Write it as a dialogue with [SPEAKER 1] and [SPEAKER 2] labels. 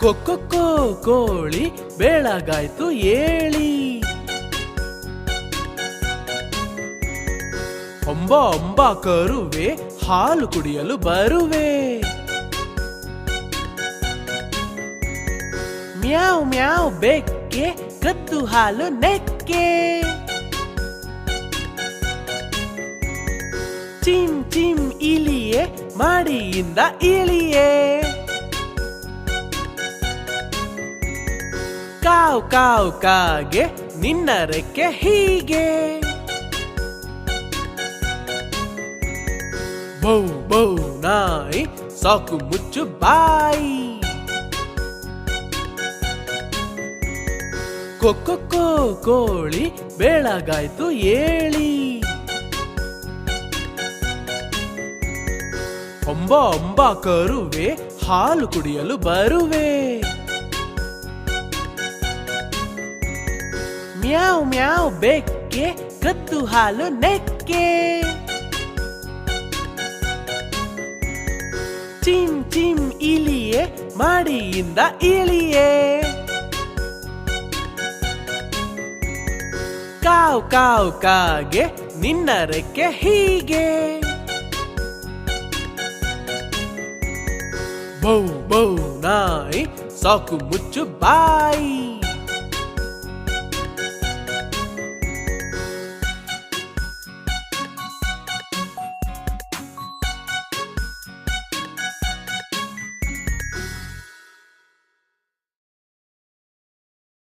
[SPEAKER 1] ಕೊಕ್ಕೊ ಕೋಳಿ ಬೇಳಗಾಯ್ತು ಏಳಿ. ಒಂಬ ಒಂಬ ಕರುವೆ ಹಾಲು ಕುಡಿಯಲು ಬರುವೆ. ಮ್ಯಾವ್ ಮ್ಯಾವ್ ಬೆಕ್ಕೆ ಕತ್ತು ಹಾಲು ನೆಕ್ಕೆ. ಚಿಂ ಚಿಂ ಇಲಿಯೇ, ಮಾಡಿಯಿಂದ ಇಳಿಯೇ. ಕಾವ್ ಕಾವ್ ಕಾಗೆ ನಿನ್ನ ರೆಕ್ಕೆ ಹೀಗೆ. ಬೌ ಬೌ ನಾಯಿ ಸಾಕು ಮುಚ್ಚು ಬಾಯಿ. ಕೊಕ್ಕೊ ಕೋಳಿ ಬೇಳಗಾಯ್ತು ಏಳಿ. ಒಂಬ ಒಂಬ ಕರುವೆ ಹಾಲು ಕುಡಿಯಲು ಬರುವೆ. ಮ್ಯಾವ್ ಮ್ಯಾವ್ ಬೆಕ್ಕೆ ಕತ್ತು ಹಾಲು ನೆಕ್ಕೆ ಚಿಂ ಚಿಂ ಇಲಿಯೇ ಮಾಡಿಯಿಂದ ಇಳಿಯೇ ಕಾವ್ ಕಾವ್ ಕಾಗೆ ನಿನ್ನ ರೆಕ್ಕೆ ಹೀಗೆ ಬೌ ಬೌ ನಾಯಿ ಸಾಕು ಮುಚ್ಚು ಬಾಯಿ